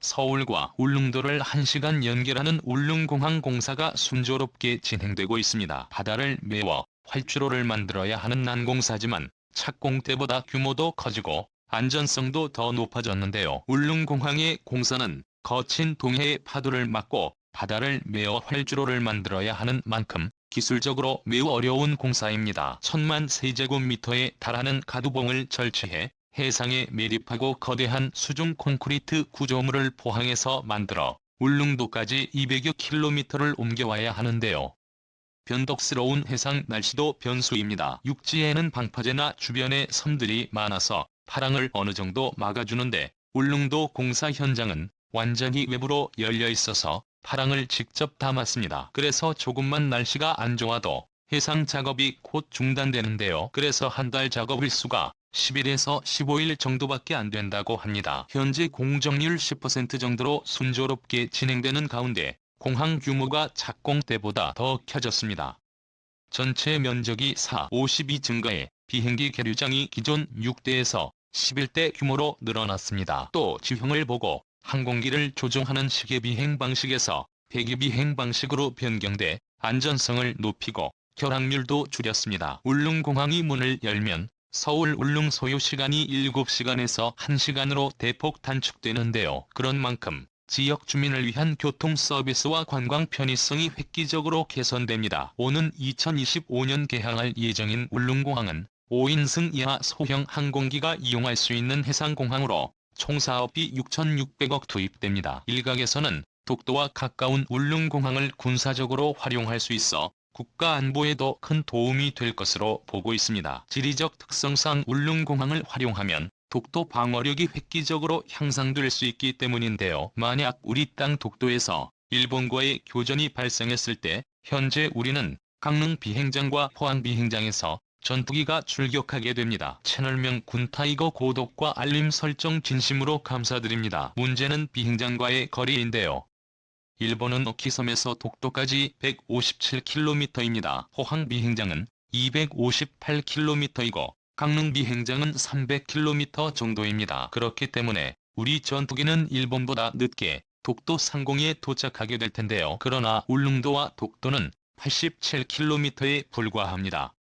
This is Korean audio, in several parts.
서울과 울릉도를 1시간 연결하는 울릉공항 공사가 순조롭게 진행되고 있습니다. 바다를 메워 활주로를 만들어야 하는 난공사지만 착공 때보다 규모도 커지고 안전성도 더 높아졌는데요. 울릉공항의 공사는 거친 동해의 파도를 막고 바다를 메워 활주로를 만들어야 하는 만큼 기술적으로 매우 어려운 공사입니다. 천만 세제곱미터에 달하는 가두봉을 절취해 해상에 매립하고 거대한 수중 콘크리트 구조물을 포항해서 만들어 울릉도까지 200여 킬로미터를 옮겨와야 하는데요. 변덕스러운 해상 날씨도 변수입니다. 육지에는 방파제나 주변에 섬들이 많아서 파랑을 어느 정도 막아주는데 울릉도 공사 현장은 완전히 외부로 열려 있어서 파랑을 직접 담았습니다. 그래서 조금만 날씨가 안 좋아도 해상 작업이 곧 중단되는데요. 그래서 한 달 작업 일수가 10일에서 15일 정도밖에 안 된다고 합니다. 현재 공정률 10% 정도로 순조롭게 진행되는 가운데 공항 규모가 착공 때보다 더 켜졌습니다. 전체 면적이 4, 52 증가해 비행기 계류장이 기존 6대에서 11대 규모로 늘어났습니다. 또 지형을 보고 항공기를 조종하는 시계 비행 방식에서 배기 비행 방식으로 변경돼 안전성을 높이고 결항률도 줄였습니다. 울릉공항이 문을 열면 서울 울릉 소요 시간이 7시간에서 1시간으로 대폭 단축되는데요. 그런 만큼 지역 주민을 위한 교통 서비스와 관광 편의성이 획기적으로 개선됩니다. 오는 2025년 개항할 예정인 울릉공항은 5인승 이하 소형 항공기가 이용할 수 있는 해상공항으로 총 사업비 6,600억 투입됩니다. 일각에서는 독도와 가까운 울릉공항을 군사적으로 활용할 수 있어 국가 안보에도 큰 도움이 될 것으로 보고 있습니다. 지리적 특성상 울릉공항을 활용하면 독도 방어력이 획기적으로 향상될 수 있기 때문인데요. 만약 우리 땅 독도에서 일본과의 교전이 발생했을 때 현재 우리는 강릉 비행장과 포항 비행장에서 전투기가 출격하게 됩니다. 채널명 군타이거 고독과 알림 설정 진심으로 감사드립니다. 문제는 비행장과의 거리인데요. 일본은 오키섬에서 독도까지 157km입니다. 포항 비행장은 258km이고 강릉 비행장은 300km 정도입니다. 그렇기 때문에 우리 전투기는 일본보다 늦게 독도 상공에 도착하게 될 텐데요. 그러나 울릉도와 독도는 87km에 불과합니다.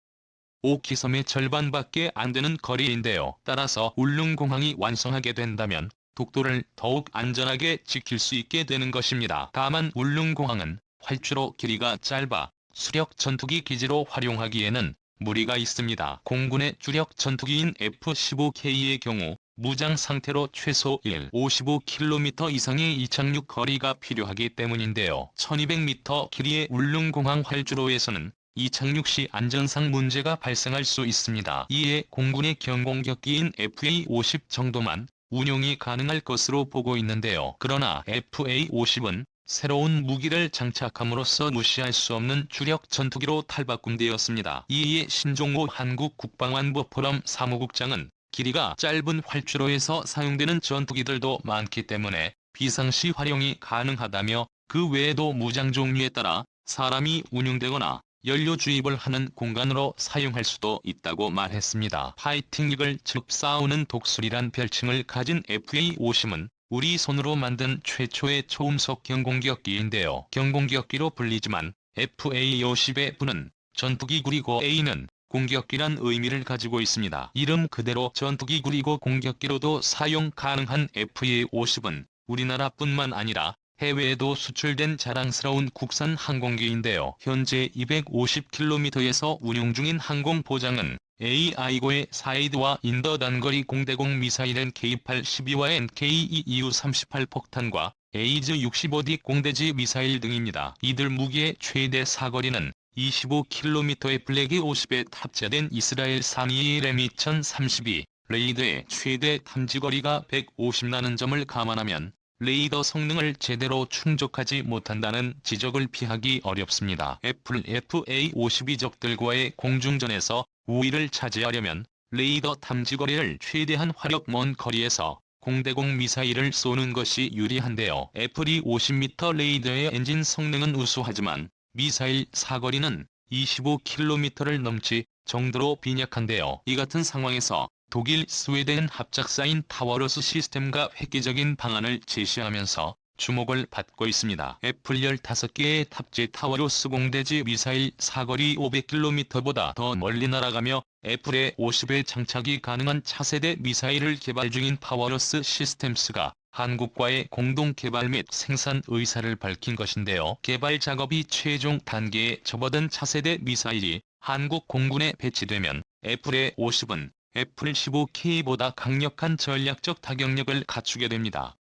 오키섬의 절반밖에 안 되는 거리인데요. 따라서 울릉공항이 완성하게 된다면 독도를 더욱 안전하게 지킬 수 있게 되는 것입니다. 다만 울릉공항은 활주로 길이가 짧아 수력 전투기 기지로 활용하기에는 무리가 있습니다. 공군의 주력 전투기인 F-15K의 경우 무장 상태로 최소 1, 55km 이상의 이착륙 거리가 필요하기 때문인데요. 1200m 길이의 울릉공항 활주로에서는 이착륙 시 안전상 문제가 발생할 수 있습니다. 이에 공군의 경공격기인 FA-50 정도만 운용이 가능할 것으로 보고 있는데요. 그러나 FA-50은 새로운 무기를 장착함으로써 무시할 수 없는 주력 전투기로 탈바꿈되었습니다. 이에 신종호 한국 국방안보 포럼 사무국장은 길이가 짧은 활주로에서 사용되는 전투기들도 많기 때문에 비상시 활용이 가능하다며 그 외에도 무장 종류에 따라 사람이 운용되거나 연료 주입을 하는 공간으로 사용할 수도 있다고 말했습니다. 파이팅 이글 즉 싸우는 독수리란 별칭을 가진 FA-50은 우리 손으로 만든 최초의 초음속 경공격기인데요. 경공격기로 불리지만 FA-50의 V는 전투기 구리고 A는 공격기란 의미를 가지고 있습니다. 이름 그대로 전투기 구리고 공격기로도 사용 가능한 FA-50은 우리나라뿐만 아니라 해외에도 수출된 자랑스러운 국산 항공기인데요. 현재 250km에서 운용 중인 항공보장은 AI고의 사이드와 인더 단거리 공대공 미사일은 K-812와 NK-2U-38 폭탄과 에이즈-65D 공대지 미사일 등입니다. 이들 무기의 최대 사거리는 25km의 블랙이 50에 탑재된 이스라엘 산이의 M2032 레이더의 최대 탐지거리가 150나는 점을 감안하면 레이더 성능을 제대로 충족하지 못한다는 지적을 피하기 어렵습니다. 애플 FA-52 적들과의 공중전에서 우위를 차지하려면 레이더 탐지 거리를 최대한 화력 먼 거리에서 공대공 미사일을 쏘는 것이 유리한데요. 애플이 50m 레이더의 엔진 성능은 우수하지만 미사일 사거리는 25km를 넘지 정도로 빈약한데요. 이 같은 상황에서 독일, 스웨덴 합작사인 타워로스 시스템과 획기적인 방안을 제시하면서 주목을 받고 있습니다. 애플 15개의 탑재 타워로스 공대지 미사일 사거리 500km보다 더 멀리 날아가며 애플의 50에 장착이 가능한 차세대 미사일을 개발 중인 파워러스 시스템스가 한국과의 공동 개발 및 생산 의사를 밝힌 것인데요. 개발 작업이 최종 단계에 접어든 차세대 미사일이 한국 공군에 배치되면 애플의 50은 애플 15K보다 강력한 전략적 타격력을 갖추게 됩니다.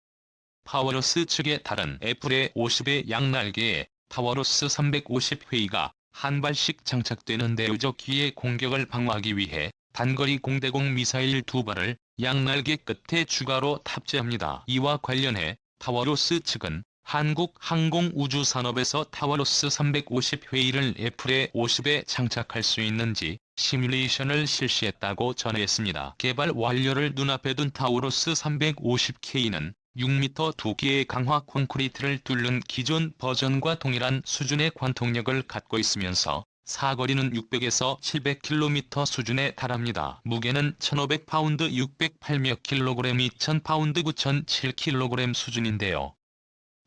파워러스 측의 다른 애플의 50의 양날개에 타워러스 350회의가 한 발씩 장착되는 대우적 기의 공격을 방어하기 위해 단거리 공대공 미사일 두 발을 양날개 끝에 추가로 탑재합니다. 이와 관련해 타워로스 측은 한국 항공우주산업에서 타워로스 350 회의를 애플의 50에 장착할 수 있는지 시뮬레이션을 실시했다고 전했습니다. 개발 완료를 눈앞에 둔 타워로스 350K는 6m 두께의 강화 콘크리트를 뚫는 기존 버전과 동일한 수준의 관통력을 갖고 있으면서 사거리는 600에서 700km 수준에 달합니다. 무게는 1500파운드 608몇 킬로그램이 1000파운드 9007kg 수준인데요.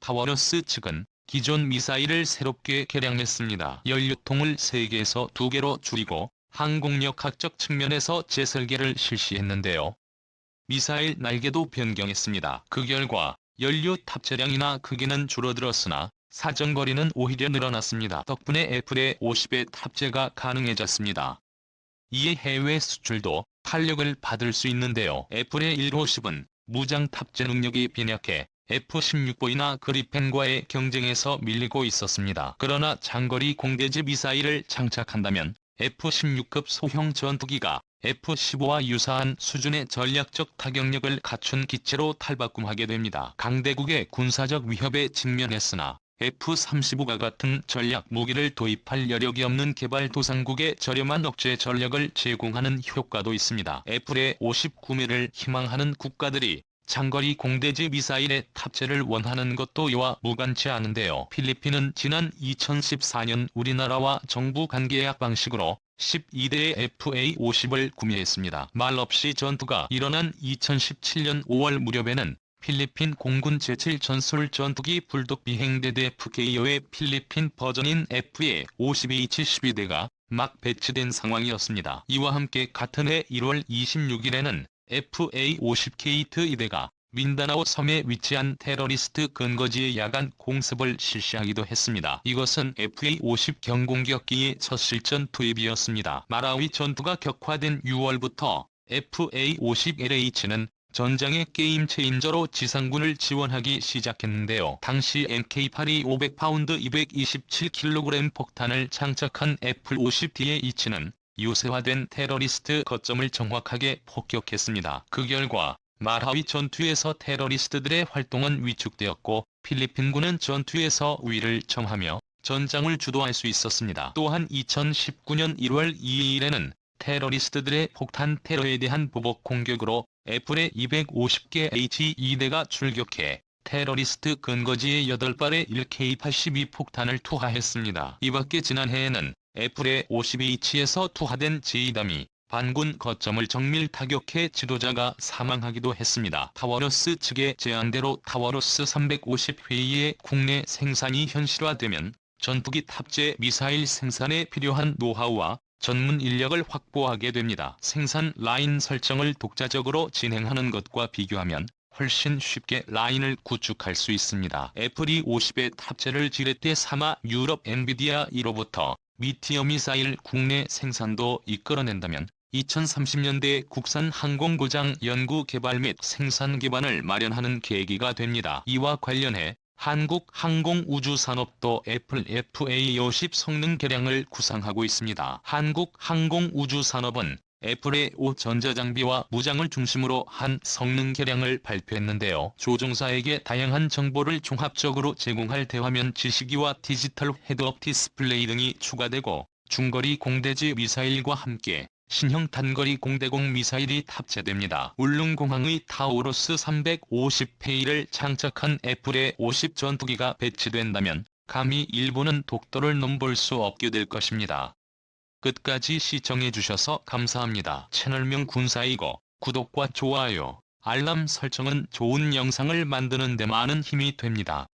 타워러스 측은 기존 미사일을 새롭게 개량했습니다. 연료통을 3개에서 2개로 줄이고 항공력학적 측면에서 재설계를 실시했는데요. 미사일 날개도 변경했습니다. 그 결과 연료 탑재량이나 크기는 줄어들었으나 사정거리는 오히려 늘어났습니다. 덕분에 애플의 50의 탑재가 가능해졌습니다. 이에 해외 수출도 탄력을 받을 수 있는데요. 애플의 150은 무장 탑재 능력이 빈약해 F-16보이나 그리펜과의 경쟁에서 밀리고 있었습니다. 그러나 장거리 공대지 미사일을 장착한다면 F-16급 소형 전투기가 F-15와 유사한 수준의 전략적 타격력을 갖춘 기체로 탈바꿈하게 됩니다. 강대국의 군사적 위협에 직면했으나 F-35가 같은 전략 무기를 도입할 여력이 없는 개발도상국에 저렴한 억제 전력을 제공하는 효과도 있습니다. 애플의 59매를 희망하는 국가들이 장거리 공대지 미사일의 탑재를 원하는 것도 이와 무관치 않은데요. 필리핀은 지난 2014년 우리나라와 정부 관계약 방식으로 12대의 FA-50을 구매했습니다. 말없이 전투가 일어난 2017년 5월 무렵에는 필리핀 공군 제7 전술 전투기 불독 비행대대 FKO의 필리핀 버전인 FA-52-72대가 막 배치된 상황이었습니다. 이와 함께 같은 해 1월 26일에는 FA-50K2 이대가 민다나오 섬에 위치한 테러리스트 근거지의 야간 공습을 실시하기도 했습니다. 이것은 FA-50 경공격기의 첫 실전 투입이었습니다. 마라위 전투가 격화된 6월부터 FA-50LH는 전장의 게임 체인저로 지상군을 지원하기 시작했는데요. 당시 MK8이 500파운드 227kg 폭탄을 장착한 F-50DAH는 요새화된 테러리스트 거점을 정확하게 폭격했습니다. 그 결과 마하위 전투에서 테러리스트들의 활동은 위축되었고 필리핀군은 전투에서 위를 청하며 전장을 주도할 수 있었습니다. 또한 2019년 1월 2일에는 테러리스트들의 폭탄 테러에 대한 보복 공격으로 애플의 250개 H2대가 출격해 테러리스트 근거지의 8발의 1K82 폭탄을 투하했습니다. 이밖에 지난해에는 애플의 52H에서 투하된 제2담이 반군 거점을 정밀 타격해 지도자가 사망하기도 했습니다. 타워러스 측의 제안대로 타워러스 350 회의의 국내 생산이 현실화되면 전투기 탑재 미사일 생산에 필요한 노하우와 전문 인력을 확보하게 됩니다. 생산 라인 설정을 독자적으로 진행하는 것과 비교하면 훨씬 쉽게 라인을 구축할 수 있습니다. 애플이 50의 탑재를 지렛대 삼아 유럽 엔비디아 1호부터 미티어 미사일 국내 생산도 이끌어낸다면 2030년대 국산 항공고장 연구 개발 및 생산 기반을 마련하는 계기가 됩니다. 이와 관련해 한국항공우주산업도 애플 FA50 성능 개량을 구상하고 있습니다. 한국항공우주산업은 애플의 5 전자장비와 무장을 중심으로 한 성능 개량을 발표했는데요. 조종사에게 다양한 정보를 종합적으로 제공할 대화면 지시기와 디지털 헤드업 디스플레이 등이 추가되고 중거리 공대지 미사일과 함께 신형 단거리 공대공 미사일이 탑재됩니다. 울릉공항의 타우로스 350페이를 장착한 애플의 50 전투기가 배치된다면 감히 일본은 독도를 넘볼 수 없게 될 것입니다. 끝까지 시청해주셔서 감사합니다. 채널명 군사이고 구독과 좋아요, 알람 설정은 좋은 영상을 만드는 데 많은 힘이 됩니다.